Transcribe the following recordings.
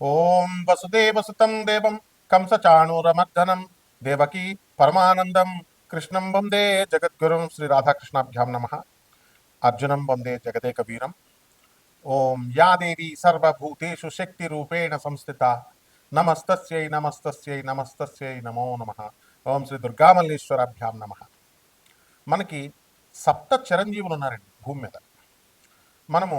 ఓం వసుదేవసుతం దేవం కంసచాణూరమర్దనం దేవకీ పరమానందం కృష్ణం వందే జగద్గురుం శ్రీ రాధాకృష్ణాభ్యాం నమ అర్జునం వందే జగదేక వీరం ఓం యా దేవి సర్వభూతేషు శక్తిరూపేణ సంస్థిత నమస్తస్యై నమస్తస్యై నమస్తస్యై నమో నమ ఓం శ్రీ దుర్గామల్లేశ్వరాభ్యాం నమ మనకి సప్త చిరంజీవులు ఉన్నారండి భూమి మీద మనము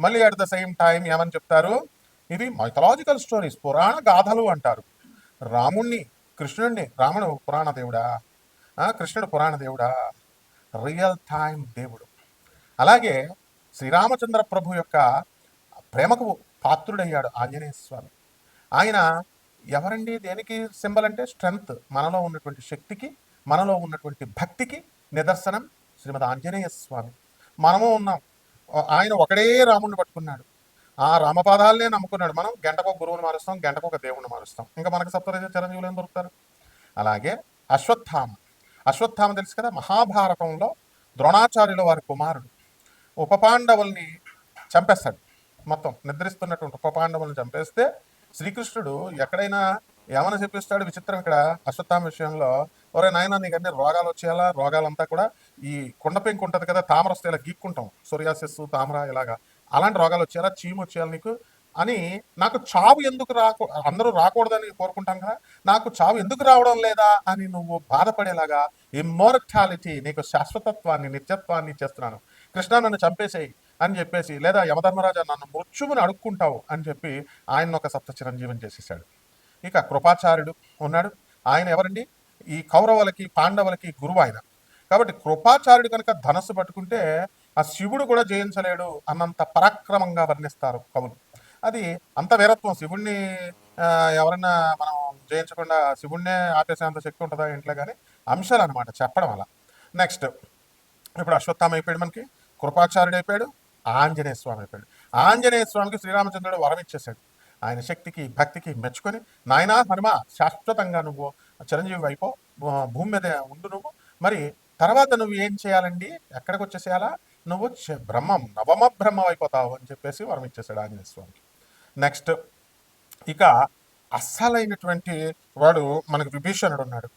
మళ్ళీ అట్ ద సేమ్ టైం ఏమని చెప్తారు? ఇవి మైథలాజికల్ స్టోరీస్ పురాణ గాథలు అంటారు. రాముణ్ణి కృష్ణుణ్ణి రాముడు పురాణ దేవుడా? కృష్ణుడు పురాణ దేవుడా? రియల్ టైం దేవుడు. అలాగే శ్రీరామచంద్ర ప్రభు యొక్క ప్రేమకు పాత్రుడయ్యాడు ఆంజనేయ స్వామి. ఆయన ఎవరండి? దేనికి సింబల్ అంటే స్ట్రెంగ్త్ మనలో ఉన్నటువంటి శక్తికి మనలో ఉన్నటువంటి భక్తికి నిదర్శనం శ్రీమద్ ఆంజనేయ స్వామి. మనము ఉన్నాం. ఆయన ఒకడే రాముడిని పట్టుకున్నాడు. ఆ రామపాదాలనే నమ్ముకున్నాడు. మనం గంటకు ఒక గురువుని మారుస్తాం గంటకు ఒక దేవుణ్ణి మారుస్తాం. ఇంకా మనకు సప్తరజ చిరంజీవులు ఏం దొరుకుతారు? అలాగే అశ్వత్థామ. అశ్వత్థామ తెలుసు కదా? మహాభారతంలో ద్రోణాచార్యుల వారి కుమారుడు. ఉపపాండవుల్ని చంపేస్తాడు. మొత్తం నిద్రిస్తున్నటువంటి ఉపపాండవుల్ని చంపేస్తే శ్రీకృష్ణుడు ఎక్కడైనా ఏమైనా చెప్పిస్తాడు? విచిత్రం ఇక్కడ అశ్వత్థామ విషయంలో. ఒరే నాయన నీకు అన్ని రోగాలు వచ్చేయాలా రోగాలంతా కూడా ఈ కుండ పెంకు ఉంటుంది కదా తామర వస్తే ఇలా గీక్కుంటాం. సోరియాసిస్ తామర ఇలాగా. అలాంటి రోగాలు వచ్చేయాలా చీము వచ్చేయాలి నీకు. అని నాకు చావు ఎందుకు రాకూ అందరూ రాకూడదని కోరుకుంటాం కదా నాకు చావు ఎందుకు రావడం లేదా అని నువ్వు బాధపడేలాగా ఇమ్మోర్టాలిటీ నీకు శాశ్వతత్వాన్ని నిత్యత్వాన్ని ఇచ్చేస్తున్నాను. కృష్ణ నన్ను చంపేసేయి అని చెప్పేసి లేదా యమధర్మరాజా నన్ను మృత్యువుని అడుక్కుంటావు అని చెప్పి ఆయన ఒక సప్త చిరంజీవిని చేసేసాడు. ఇక కృపాచార్యుడు ఉన్నాడు. ఆయన ఎవరండి? ఈ కౌరవులకి పాండవులకి గురువు ఆయన. కాబట్టి కృపాచార్యుడు కనుక ధనస్సు పట్టుకుంటే ఆ శివుడు కూడా జయించలేడు అన్నంత పరాక్రమంగా వర్ణిస్తారు కవులు. అది అంత వీరత్వం. శివుణ్ణి ఎవరైనా ఎవరన్నా మనం జయించకుండా శివుణ్ణే ఆపేసేంత శక్తి ఉంటుందా ఇంట్లో కానీ అంశాలు అనమాట చెప్పడం అలా. నెక్స్ట్ ఇప్పుడు అశ్వత్థామ అయిపోయాడు మనకి. కృపాచార్యుడు అయిపోయాడు. ఆంజనేయ స్వామి అయిపోయాడు. ఆంజనేయ స్వామికి శ్రీరామచంద్రుడు వరం ఇచ్చేసాడు ఆయన శక్తికి భక్తికి మెచ్చుకొని నాయనా హనుమ శాశ్వతంగా నువ్వు చిరంజీవి అయిపో భూ- భూమి మీద ఉండు నువ్వు. మరి తర్వాత నువ్వు ఏం చేయాలండి? ఎక్కడికి వచ్చేసేయాలా? నువ్వు బ్రహ్మం నవమ బ్రహ్మం అయిపోతావు అని చెప్పేసి వరం ఇచ్చేసాడు ఆంజనేయ స్వామికి. నెక్స్ట్ ఇక అస్సలైనటువంటి వాడు మనకు విభీషణుడు ఉన్నాడు.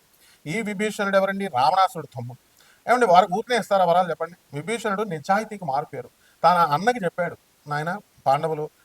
ఈ విభీషణుడు ఎవరండి? రావణాసుడు తమ్ముడు. ఏమండి వారు ఊరినే ఇస్తారా వరాలు చెప్పండి? విభీషణుడు నిజాయితీకి మారిపోయారు తన అన్నకి చెప్పాడు నాయన పాండవులు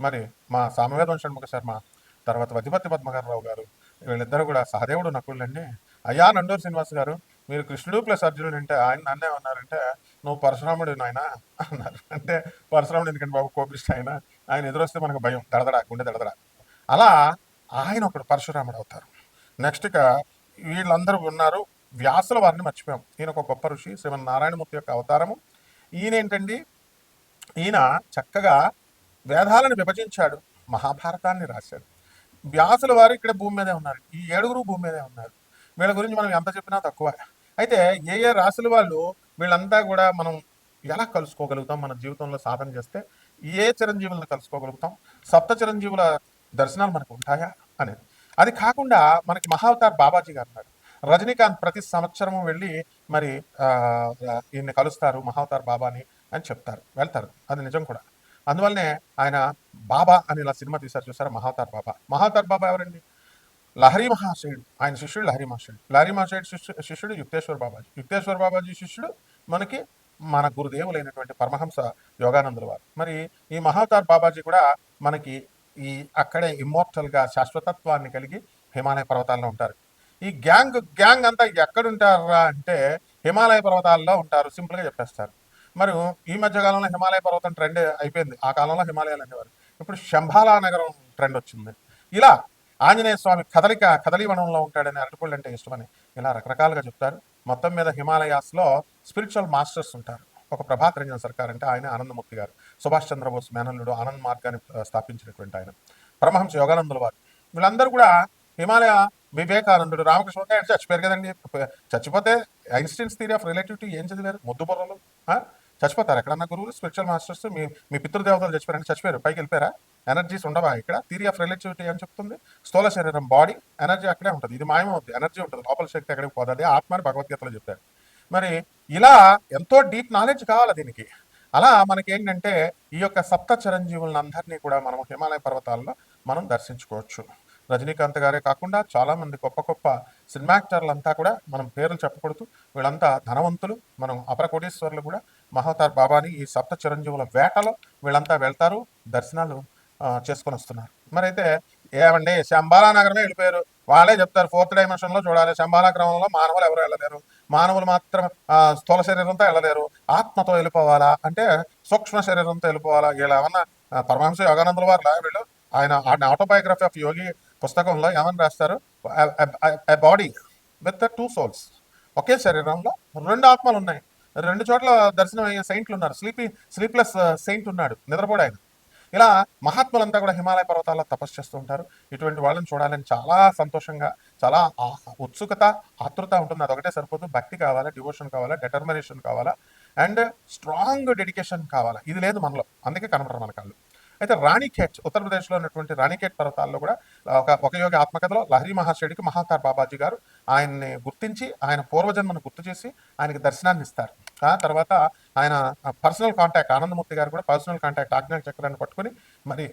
మరి మా సామవేదం షణ్ముఖ శర్మ తర్వాత వతిపతి పద్మగారరావు గారు వీళ్ళిద్దరూ కూడా సహదేవుడు నకుళ్ళండి అయ్యా నండూరు శ్రీనివాస్ గారు మీరు కృష్ణుడు ప్లస్ అర్జునుడు అంటే ఆయన నన్నే ఉన్నారంటే నువ్వు పరశురాముడు నాయన? అన్నారు. అంటే పరశురాముడు ఎందుకంటే బాబు? కోపిష్ట ఆయన. ఆయన ఎదురొస్తే మనకు భయం. దడదడ గుండె దడదడ. అలా ఆయన ఒకడు పరశురాముడు అవుతారు. నెక్స్ట్ ఇక వీళ్ళందరూ ఉన్నారు. వ్యాసుల వారిని మర్చిపోయాం. ఈయన ఒక గొప్ప ఋషి శ్రీమన్ నారాయణమూర్తి యొక్క అవతారము. ఈయన ఏంటండి ఈయన చక్కగా వేదాలను విభజించాడు మహాభారతాన్ని రాశాడు. వ్యాసుల వారు ఇక్కడ భూమి మీదే ఉన్నారు. ఈ ఏడుగురు భూమి మీదే ఉన్నారు. వీళ్ళ గురించి మనం ఎంత చెప్పినా తక్కువ. అయితే ఏ ఏ రాసుల వాళ్ళు వీళ్ళంతా కూడా మనం ఎలా కలుసుకోగలుగుతాం? మన జీవితంలో సాధన చేస్తే ఏ చిరంజీవులను కలుసుకోగలుగుతాం? సప్త చిరంజీవుల దర్శనాలు మనకు ఉంటాయా? అనేది. అది కాకుండా మనకి మహావతార్ బాబాజీ గారు ఉన్నారు. రజనీకాంత్ ప్రతి సంవత్సరం వెళ్ళి మరి ఆ, ఈయన్ని కలుస్తారు మహావతార్ బాబాని అని చెప్తారు. వెళ్తారు. అది నిజం కూడా. అందువల్లనే ఆయన బాబా అని ఇలా సినిమా తీశారు చూసారా? మహాతార్ బాబా. మహాతార్ బాబా ఎవరండి? లహరి మహాశయుడు. ఆయన శిష్యుడు లహరి మహాశయుడు. లహరి మహాశయుడు శిష్యు శిష్యుడు యుక్తేశ్వర బాబాజీ. యుక్తేశ్వర బాబాజీ శిష్యుడు మనకి మన గురుదేవులైనటువంటి పరమహంస యోగానందుల వారు. మరి ఈ మహాతార్ బాబాజీ కూడా మనకి ఈ అక్కడే ఇమ్మోర్టల్గా శాశ్వతత్వాన్ని కలిగి హిమాలయ పర్వతాల్లో ఉంటారు. ఈ గ్యాంగ్ గ్యాంగ్ అంతా ఎక్కడుంటారా అంటే హిమాలయ పర్వతాల్లో ఉంటారు. సింపుల్గా చెప్పేస్తారు. మరి ఈ మధ్య కాలంలో హిమాలయ పర్వతం ట్రెండ్ అయిపోయింది. ఆ కాలంలో హిమాలయాలు అనేవారు ఇప్పుడు శంభాలా నగరం ట్రెండ్ వచ్చింది. ఇలా ఆంజనేయ స్వామి కదలిక కదలీవనంలో ఉంటాడని అరటిపళ్ళు అంటే ఇష్టమని ఇలా రకరకాలుగా చెప్తారు. మొత్తం మీద హిమాలయాస్లో స్పిరిచువల్ మాస్టర్స్ ఉంటారు. ఒక ప్రభాత్ రంజన్ సర్కార్ అంటే ఆయన ఆనందమూర్తి గారు. సుభాష్ చంద్రబోస్ మేనల్లుడు ఆనంద్ మార్గాన్ని స్థాపించినటువంటి ఆయన. పరమహంస యోగానందుల వారు. వీళ్ళందరూ కూడా హిమాలయ వివేకానందుడు రామకృష్ణ చచ్చిపోయారు కదండి. చచ్చిపోతే ఐన్స్టీన్స్ థియరీ ఆఫ్ రిలేటివిటీ ఏం చదివారు? ముద్దు చచ్చిపోతారు. ఎక్కడన్నా గురువులు స్పిరిచువల్ మాస్టర్స్ మీ మీ పితృదేవతలు చచ్చిపోయారంటే చచ్చిపోయారు. పైకి వెళ్ళిపోయారా? ఎనర్జీస్ ఉండవా? ఇక్కడ థియరీ ఆఫ్ రిలేటివిటీ అని చెప్తుంది. స్థూల శరీరం బాడీ ఎనర్జీ అక్కడే ఉంటుంది. ఇది మాయమవుతుంది ఎనర్జీ ఉంటుంది. లోపల శక్తి ఎక్కడికి పోతుంది అదే ఆత్మ భగవద్గీతలో చెప్పారు మరి ఇలా ఎంతో డీప్ నాలెడ్జ్ కావాలి దీనికి. అలా మనకేంటంటే ఈ యొక్క సప్త చిరంజీవులను అందరినీ కూడా మనం హిమాలయ పర్వతాల్లో మనం దర్శించుకోవచ్చు. రజనీకాంత్ గారే కాకుండా చాలామంది గొప్ప గొప్ప సినిమా యాక్టర్లంతా కూడా మనం పేర్లు చెప్పకూడదు. వీళ్ళంతా ధనవంతులు. మనం అపర కోటీశ్వరులు కూడా. మహావతార్ బాబాని ఈ సప్త చిరంజీవుల వేటలో వీళ్ళంతా వెళ్తారు దర్శనాలు చేసుకొని వస్తున్నారు. మరి అయితే ఏమండి శంబాలా నగరమే వెళ్ళిపోయారు. వాళ్ళే చెప్తారు ఫోర్త్ డైమెన్షన్లో చూడాలి. శంబాలా గ్రమంలో మానవులు ఎవరు వెళ్ళలేరు. మానవులు మాత్రం స్థూల శరీరంతో వెళ్ళలేరు. ఆత్మతో వెళ్ళిపోవాలా అంటే సూక్ష్మ శరీరంతో వెళ్ళిపోవాలా? ఇలా ఏమన్నా పరమహంస యోగానందుల వారు వీళ్ళు. ఆయన ఆటోబయోగ్రఫీ ఆఫ్ యోగి పుస్తకంలో ఏమని రాస్తారు? బాడీ విత్ టూ సోల్స్ ఒకే శరీరంలో రెండు ఆత్మలు ఉన్నాయి. రెండు చోట్ల దర్శనం అయ్యే సెయింట్లు ఉన్నారు. స్లీపీ స్లీప్లెస్ సెయింట్ ఉన్నాడు. నిద్రపోడు ఆయన. ఇలా మహాత్ములంతా కూడా హిమాలయ పర్వతాల్లో తపస్సు చేస్తూ ఉంటారు. ఇటువంటి వాళ్ళని చూడాలని చాలా సంతోషంగా చాలా ఉత్సుకత ఆతృత ఉంటుంది. అదొకటే సరిపోదు. భక్తి కావాలా డివోషన్ కావాలా డెటర్మినేషన్ కావాలా అండ్ స్ట్రాంగ్ డెడికేషన్ కావాలా. ఇది లేదు మనలో. అందుకే కనపడరు మన కాళ్ళు. అయితే రాణిఖేట్ ఉత్తరప్రదేశ్లో ఉన్నటువంటి రాణిఖేట్ పర్వతాల్లో కూడా ఒక ఒక యోగి ఆత్మకథలో లహరి మహాశయుడికి మహాతార్ బాబాజీ గారు ఆయన్ని గుర్తించి ఆయన పూర్వజన్మను గుర్తు చేసి ఆయనకి దర్శనాన్ని ఇస్తారు. ఆ తర్వాత ఆయన పర్సనల్ కాంటాక్ట్ ఆనందమూర్తి గారు కూడా పర్సనల్ కాంటాక్ట్ ఆజ్ఞా చక్రాన్ని పట్టుకొని మరి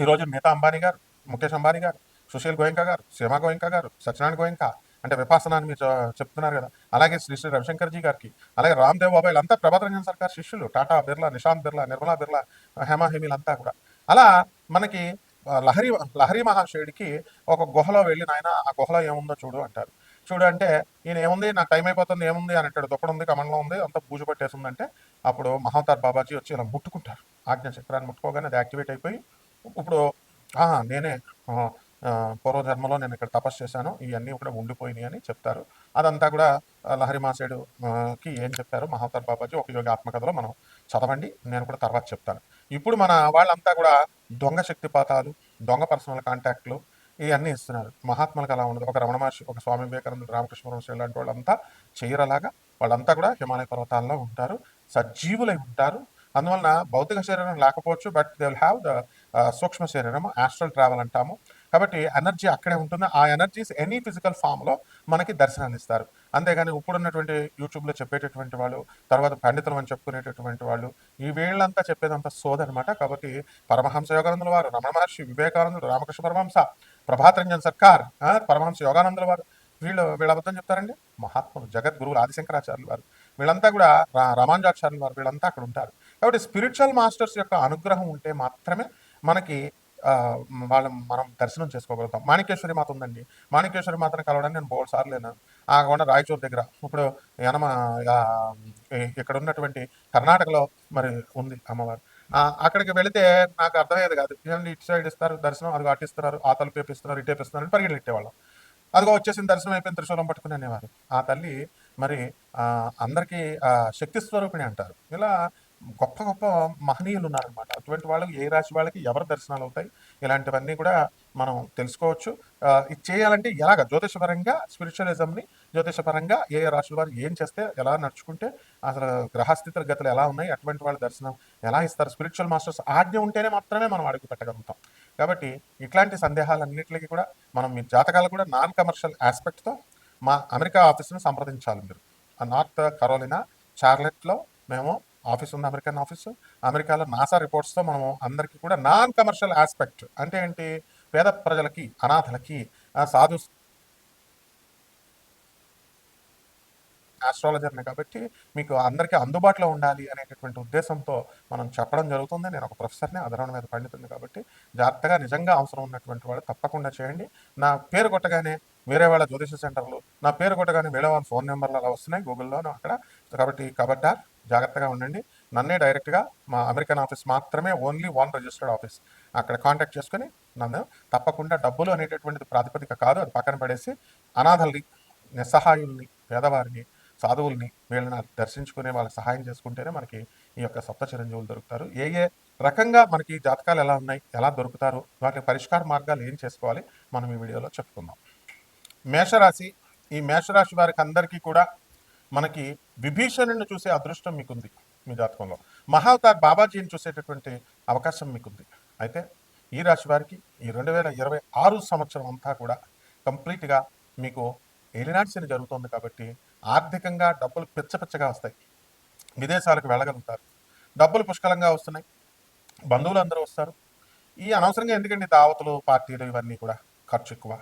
ఈరోజు మిగతా అంబానీ గారు ముఖేష్ అంబానీ గారు సుశీల్ గోయంక గారు శ్రీమా గోయంకా గారు సత్యనారాయణ గోయంక అంటే విపాసన అని మీరు చె- చెప్తున్నారు కదా. అలాగే శ్రీ శ్రీ రవిశంకర్జీ గారికి అలాగే రామ్దేవ్ బాబాయ్ అంతా ప్రభాత్ రంజన్ సర్కార్ శిష్యులు టాటా బిర్లా నిశాంత్ బిర్లా నిర్మలా బిర్లా హేమా హేమీలంతా కూడా. అలా మనకి లహరి లహరి మహాశయుడికి ఒక గుహలో వెళ్ళి నాయన ఆ గుహలో ఏముందో చూడు అంటారు. చూడు అంటే ఈయన ఏముంది? నాకు టైం అయిపోతుంది ఏముంది? అని అంటాడు. దుక్కడ ఉంది కమంలో ఉంది అంత పూజ పట్టేసిందంటే అప్పుడు మహావతార్ బాబాజీ వచ్చి ఇలా ముట్టుకుంటారు. ఆజ్ఞా చక్రాన్ని ముట్టుకోగానే అది యాక్టివేట్ అయిపోయి ఇప్పుడు నేనే పూర్వజన్మలో నేను ఇక్కడ తపస్సు చేశాను. ఇవన్నీ కూడా ఉండిపోయినాయి అని చెప్తారు. అదంతా కూడా లహరి మాసేడుకి ఏం చెప్పారు? మహావతార్ బాబాజీ ఒక యోగి ఆత్మకథలో మనం చదవండి నేను కూడా తర్వాత చెప్తాను. ఇప్పుడు మన వాళ్ళంతా కూడా దొంగ శక్తిపాతాలు దొంగ పర్సనల్ కాంటాక్ట్లు ఇవన్నీ ఇస్తున్నారు. మహాత్ములకు అలా ఉండదు. ఒక రమణ మహర్షి ఒక స్వామి వివేకానంద రామకృష్ణ పరమహంస ఇలాంటి వాళ్ళంతా చేయరలాగా వాళ్ళంతా కూడా హిమాలయ పర్వతాల్లో ఉంటారు. సజీవులై ఉంటారు. అందువలన భౌతిక శరీరం లేకపోవచ్చు but they will have the సూక్ష్మ శరీరం ఆస్ట్రల్ ట్రావెల్ అంటాము. కాబట్టి ఎనర్జీ అక్కడే ఉంటుంది. ఆ ఎనర్జీస్ ఎనీ ఫిజికల్ ఫామ్లో మనకి దర్శనాన్ని ఇస్తారు. అంతేగాని ఇప్పుడున్నటువంటి యూట్యూబ్లో చెప్పేటటువంటి వాళ్ళు తర్వాత పండితులు అని చెప్పుకునేటటువంటి వాళ్ళు ఈ వీళ్ళంతా చెప్పేదంతా సోదనమాట. కాబట్టి పరమహంస యోగానందుల వారు రమణ మహర్షి వివేకానందుడు రామకృష్ణ పరమహంస ప్రభాత్ రంజన్ సర్కార్ పరమహంస యోగానందుల వారు వీళ్ళు వీళ్ళ అబద్ధం చెప్తారండి? మహాత్ములు జగద్గురువులు ఆదిశంకరాచార్యులు వారు. వీళ్ళంతా కూడా రా- రామానుజాచార్యులు వారు వీళ్ళంతా అక్కడ ఉంటారు. కాబట్టి స్పిరిచువల్ మాస్టర్స్ యొక్క అనుగ్రహం ఉంటే మాత్రమే మనకి వాళ్ళ మనం దర్శనం చేసుకోగలుగుతాం. మాణికేశ్వరి మాత ఉందండి. మాణికేశ్వరి మాతను కలవడానికి నేను బోల్ సార్లు లేను. ఆ కొండ రాయచూర్ దగ్గర. ఇప్పుడు యనమ ఇక్కడ ఉన్నటువంటి కర్ణాటకలో మరి ఉంది అమ్మవారు. అక్కడికి వెళితే నాకు అర్థమయ్యేది కాదు. ఏంటి ఇటు సైడ్ ఇస్తారు దర్శనం అది అటిస్తున్నారు ఆ తలుపు వేపిస్తున్నారు ఇటు వేపిస్తున్నారు అని పరిగెలు అదిగో వచ్చేసిన దర్శనం అయిపోయిన త్రిశూలం పట్టుకుని అనేవారు. ఆ తల్లి మరి అందరికీ శక్తి స్వరూపిణి అంటారు. ఇలా గొప్ప గొప్ప మహనీయులు ఉన్నారనమాట అటువంటి వాళ్ళకి ఏ రాశి వాళ్ళకి ఎవరి దర్శనాలు అవుతాయి ఇలాంటివన్నీ కూడా మనం తెలుసుకోవచ్చు. ఇది చేయాలంటే ఎలాగ? జ్యోతిషపరంగా స్పిరిచువలిజంని జ్యోతిషపరంగా ఏ ఏ రాశుల వారు ఏం చేస్తే ఎలా నడుచుకుంటే అసలు గ్రహస్థితుల గతులు ఎలా ఉన్నాయి? అటువంటి వాళ్ళ దర్శనం ఎలా ఇస్తారు? స్పిరిచువల్ మాస్టర్స్ ఆజ్ఞ ఉంటేనే మాత్రమే మనం అడుగు పెట్టగలుగుతాం. కాబట్టి ఇట్లాంటి సందేహాలన్నింటికి కూడా మనం మీ జాతకాలు కూడా నాన్ కమర్షియల్ ఆస్పెక్ట్తో మా అమెరికా ఆఫీస్ను సంప్రదించాలి మీరు. ఆ నార్త్ కరోలినా చార్లెట్లో మేము ఆఫీస్ ఉంది అమెరికన్ ఆఫీసు. అమెరికాలో నాసా రిపోర్ట్స్తో మనము అందరికీ కూడా నాన్ కమర్షియల్ ఆస్పెక్ట్ అంటే ఏంటి? పేద ప్రజలకి అనాథలకి సాధు ఆస్ట్రాలజర్ని కాబట్టి మీకు అందరికీ అందుబాటులో ఉండాలి అనేటటువంటి ఉద్దేశంతో మనం చెప్పడం జరుగుతుంది. నేను ఒక ప్రొఫెసర్ని అధరణ మీద పండితుంది కాబట్టి జాగ్రత్తగా నిజంగా అవసరం ఉన్నటువంటి వాళ్ళు తప్పకుండా చేయండి. నా పేరు కొట్టగానే వేరే వాళ్ళ జ్యోతిష సెంటర్లు నా పేరు కొట్టగానే వేరే వాళ్ళ ఫోన్ నెంబర్లు అలా వస్తున్నాయి గూగుల్లోనూ అక్కడ. కాబట్టి కబడ్డార్ జాగ్రత్తగా ఉండండి. నన్నే డైరెక్ట్గా మా అమెరికన్ ఆఫీస్ మాత్రమే ఓన్లీ వన్ రిజిస్టర్డ్ ఆఫీస్. అక్కడ కాంటాక్ట్ చేసుకుని నన్ను తప్పకుండా డబ్బులు అనేటటువంటిది ప్రాతిపదిక కాదు. అది పక్కన పడేసి అనాథల్ని నిస్సహాయుల్ని పేదవారిని సాధువుల్ని వీళ్ళని దర్శించుకునే వాళ్ళకి సహాయం చేసుకుంటేనే మనకి ఈ యొక్క సప్త చిరంజీవులు దొరుకుతారు. ఏ ఏ రకంగా మనకి జాతకాలు ఎలా ఉన్నాయి ఎలా దొరుకుతారు వాటి పరిష్కార మార్గాలు ఏం చేసుకోవాలి మనం ఈ వీడియోలో చెప్పుకుందాం. మేషరాశి ఈ మేషరాశి వారికి అందరికీ కూడా మనకి విభీషణుని చూసే అదృష్టం మీకుంది మీ జాతకంలో. మహావతార్ బాబాజీని చూసేటటువంటి అవకాశం మీకుంది. అయితే ఈ రాశి వారికి ఈ రెండు వేల ఇరవై ఆరు సంవత్సరం అంతా కూడా కంప్లీట్గా మీకు ఏలినాటి శని జరుగుతుంది కాబట్టి ఆర్థికంగా డబ్బులు పిచ్చపిచ్చగా వస్తాయి. విదేశాలకు వెళ్ళగలుగుతారు. డబ్బులు పుష్కలంగా వస్తున్నాయి. బంధువులు అందరూ వస్తారు. ఈ అనవసరంగా ఎందుకండి దావతులు పార్టీలు ఇవన్నీ కూడా ఖర్చు ఎక్కువ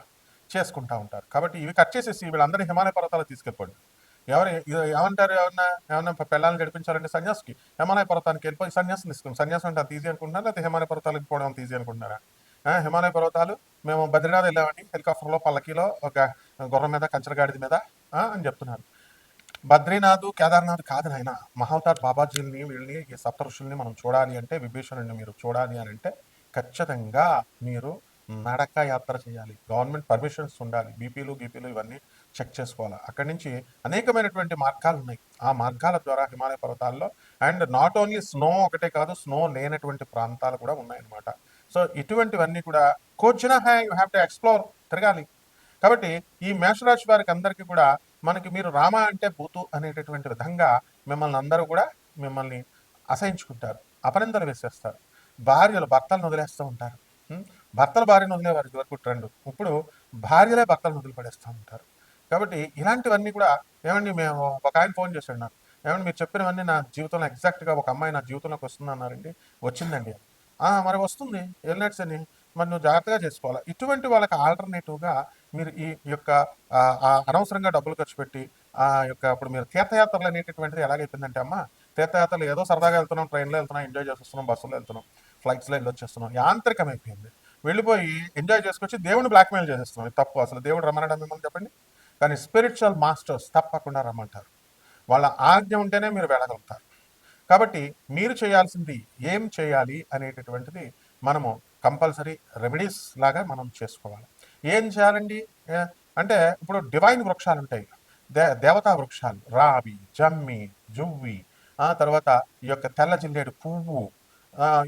చేసుకుంటా ఉంటారు. కాబట్టి ఇవి కట్ చేసేసి వీళ్ళందరినీ హిమాలయ పర్వతాలు తీసుకెళ్ళిపోండి. ఎవరు ఏమంటారు ఎవరన్నా ఏమన్నా పిల్లల్ని గడిపించాలంటే సన్యాసికి? హిమాలయ పర్వతానికి వెళ్ళిపోయి సన్యాసం తీసుకుని సన్యాసం అంటే అంత ఈజీ అనుకుంటున్నారా? లేకపోతే హిమాలయ పర్వతాలకు పోవడం అంత ఈజీ అనుకుంటున్నారా? హిమాలయ పర్వతాలు మేము బద్రీనాథ్ వెళ్ళామండి. హెలికాప్టర్లో పల్లకీలో ఒక గుర్రం మీద కంచరగాడిది మీద అని చెప్తున్నారు. బద్రీనాథ్ కేదార్నాథ్ కాదు నాయన. మహావతార్ బాబాజీని వీళ్ళని ఈ సప్త ఋషుల్ని మనం చూడాలి అంటే విభీషణుని మీరు చూడాలి అని అంటే ఖచ్చితంగా మీరు నడక యాత్ర చేయాలి. గవర్నమెంట్ పర్మిషన్స్ ఉండాలి. బీపీలు గీపీలు ఇవన్నీ చెక్ చేసుకోవాలి. అక్కడి నుంచి అనేకమైనటువంటి మార్గాలు ఉన్నాయి. ఆ మార్గాల ద్వారా హిమాలయ పర్వతాల్లో అండ్ నాట్ ఓన్లీ స్నో ఒకటే కాదు స్నో లేనటువంటి ప్రాంతాలు కూడా ఉన్నాయన్నమాట. సో ఇటువంటివన్నీ కూడా కోచిన హ్యా యూ హ్యావ్ టు ఎక్స్ప్లోర్ తిరగాలి. కాబట్టి ఈ మేషరాశి వారికి అందరికీ కూడా మనకి మీరు రామ అంటే బూతు అనేటటువంటి విధంగా మిమ్మల్ని అందరూ కూడా మిమ్మల్ని అసహించుకుంటారు. అపనిందలు వేసేస్తారు. భార్యలు భర్తలను వదిలేస్తూ ఉంటారు. భర్తలు భార్యను వదిలేవారు ఇదివరకు ట్రెండ్ ఇప్పుడు భార్యలే భర్తలను వదిలిపడేస్తూ ఉంటారు. కాబట్టి ఇలాంటివన్నీ కూడా ఏమండి మేము ఒక ఆయన ఫోన్ చేశాడు నాకు. ఏమండి మీరు చెప్పినవన్నీ నా జీవితంలో ఎగ్జాక్ట్గా ఒక అమ్మాయి నా జీవితంలోకి వస్తుంది అన్నారండి వచ్చిందండి మరి వస్తుంది. వెళ్ళినట్స్ అని మరి నువ్వు జాగ్రత్తగా చేసుకోవాలి? ఇటువంటి వాళ్ళకి ఆల్టర్నేటివ్గా మీరు ఈ యొక్క అనవసరంగా డబ్బులు ఖర్చు పెట్టి ఆ యొక్క ఇప్పుడు మీరు తీర్థయాత్రలు అనేటటువంటిది ఎలాగైపోయిందంటే అమ్మ తీర్థయాత్రలు ఏదో సరదాగా వెళ్తున్నాం ట్రైన్లో వెళ్తున్నాం ఎంజాయ్ చేస్తున్నాం బస్సులో వెళ్తున్నాం ఫ్లైట్స్లో వెళ్ళొచ్చేస్తున్నాం యాంత్రికమైపోయింది. వెళ్ళిపోయి ఎంజాయ్ చేసుకొచ్చి దేవుని బ్లాక్మెయిల్ చేసేస్తున్నాం. తప్పు. అసలు దేవుడు రమ్మనడం మిమ్మల్ని చెప్పండి? కానీ స్పిరిచువల్ మాస్టర్స్ తప్పకుండా రమ్మంటారు. వాళ్ళ ఆజ్ఞ ఉంటేనే మీరు వెళ్ళగలుగుతారు. కాబట్టి మీరు చేయాల్సింది ఏం చేయాలి అనేటటువంటిది మనము కంపల్సరీ రెమెడీస్ లాగా మనం చేసుకోవాలి. ఏం చేయాలండి? అంటే ఇప్పుడు డివైన్ వృక్షాలు ఉంటాయి. దే దేవతా వృక్షాలు రావి జమ్మి జువ్వి ఆ తర్వాత ఈ యొక్క తెల్ల జిల్లేడు పువ్వు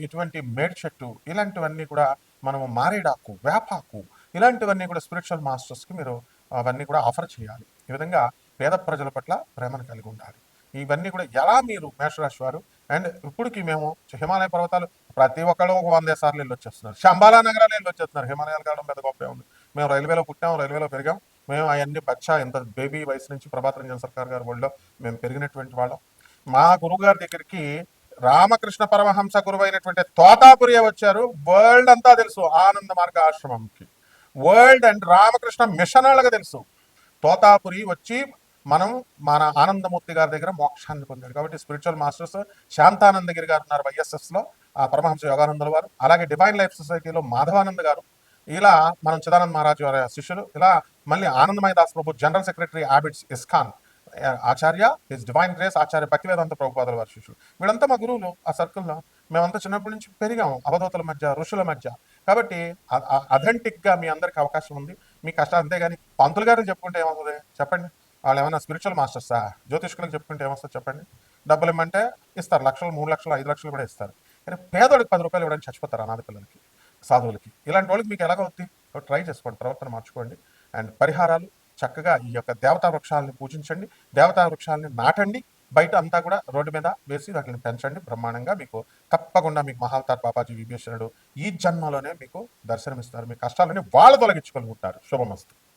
ఇటువంటి మేడి చెట్టు ఇలాంటివన్నీ కూడా మనము మారేడాకు వేపాకు ఇలాంటివన్నీ కూడా స్పిరిచువల్ మాస్టర్స్కి మీరు అవన్నీ కూడా ఆఫర్ చేయాలి. ఈ విధంగా పేద ప్రజల పట్ల ప్రేమను కలిగి ఉండాలి. ఇవన్నీ కూడా ఎలా మీరు మేషరాశి వారు? అండ్ ఇప్పటికి మేము హిమాలయ పర్వతాలు ప్రతి ఒక్కళ్ళు ఒక వంద సార్లు వెళ్ళి వచ్చేస్తున్నారు. శంబాలా నగరాలు వెళ్ళి వచ్చేస్తున్నారు. హిమాలయాలు కావడం పెద్ద గొప్ప ఉంది. మేము రైల్వేలో పుట్టాం రైల్వేలో పెరిగాం. మేము అవన్నీ బచ్చా ఎంత బేబీ వయసు నుంచి ప్రభాత్ రంజన్ సర్కార్ గారి ఒళ్ళో మేము పెరిగినటువంటి వాళ్ళం. మా గురువు గారి దగ్గరికి రామకృష్ణ పరమహంస గురువు అయినటువంటి తోతాపురియే వచ్చారు. వరల్డ్ అంతా తెలుసు ఆనంద మార్గ ఆశ్రమంకి. వరల్డ్ అండ్ రామకృష్ణ మిషన్ వాళ్ళగా తెలుసు. తోతాపురి వచ్చి మనం మన ఆనందమూర్తి గారి దగ్గర మోక్షాన్ని పొందాడు. కాబట్టి స్పిరిచువల్ మాస్టర్స్ శాంతానందగిరి గారు ఉన్నారు వైఎస్ఎస్లో ఆ పరమహంస యోగానందుల వారు. అలాగే డివైన్ లైఫ్ సొసైటీలో మాధవానంద్ గారు. ఇలా మనం చిదానంద్ మహారాజు వారి శిష్యులు. ఇలా మళ్ళీ Anandamaya Das Prabhu general secretary Abids ISKCON Acharya his divine grace Acharya Bhaktivedanta ప్రభుపాదుల వారి శిష్యులు. వీళ్ళంతా మా గురువులు. ఆ సర్కిల్లో మేమంతా చిన్నప్పటి నుంచి పెరిగాము. అవధూతల మధ్య ఋషుల మధ్య. కాబట్టి అథెంటిక్గా మీ అందరికి అవకాశం ఉంది. మీ కష్టాలు అంతేగాని పంతులు గారు చెప్పుకుంటే ఏమవుతుంది? చెప్పండి. వాళ్ళు ఏమైనా స్పిరిచువల్ మాస్టర్సా జ్యోతిష్కులను చెప్పుకుంటే ఏమొస్తుంది చెప్పండి? డబ్బులు ఇమ్మంటే ఇస్తారు. లక్షలు మూడు లక్షలు ఐదు లక్షలు కూడా ఇస్తారు. కానీ పేదోడికి పది రూపాయలు ఇవ్వడానికి చచ్చిపోతారు అనాథ పిల్లలకి సాధువులకి. ఇలాంటి వాళ్ళకి మీకు ఎలాగవుద్ది? ట్రై చేసుకోండి ప్రవర్తన మార్చుకోండి. అండ్ పరిహారాలు చక్కగా ఈ యొక్క దేవతా వృక్షాలని పూజించండి. దేవతా వృక్షాలని నాటండి. బయట అంతా కూడా రోడ్డు మీద వేసి వాటిని పెంచండి బ్రహ్మాండంగా. మీకు తప్పకుండా మీకు మహావతార్ బాబాజీ విభీషణుడు ఈ జన్మలోనే మీకు దర్శనమిస్తారు. మీ కష్టాలని వాళ్ళు తొలగించుకొని ఉంటారు. శుభమస్తు.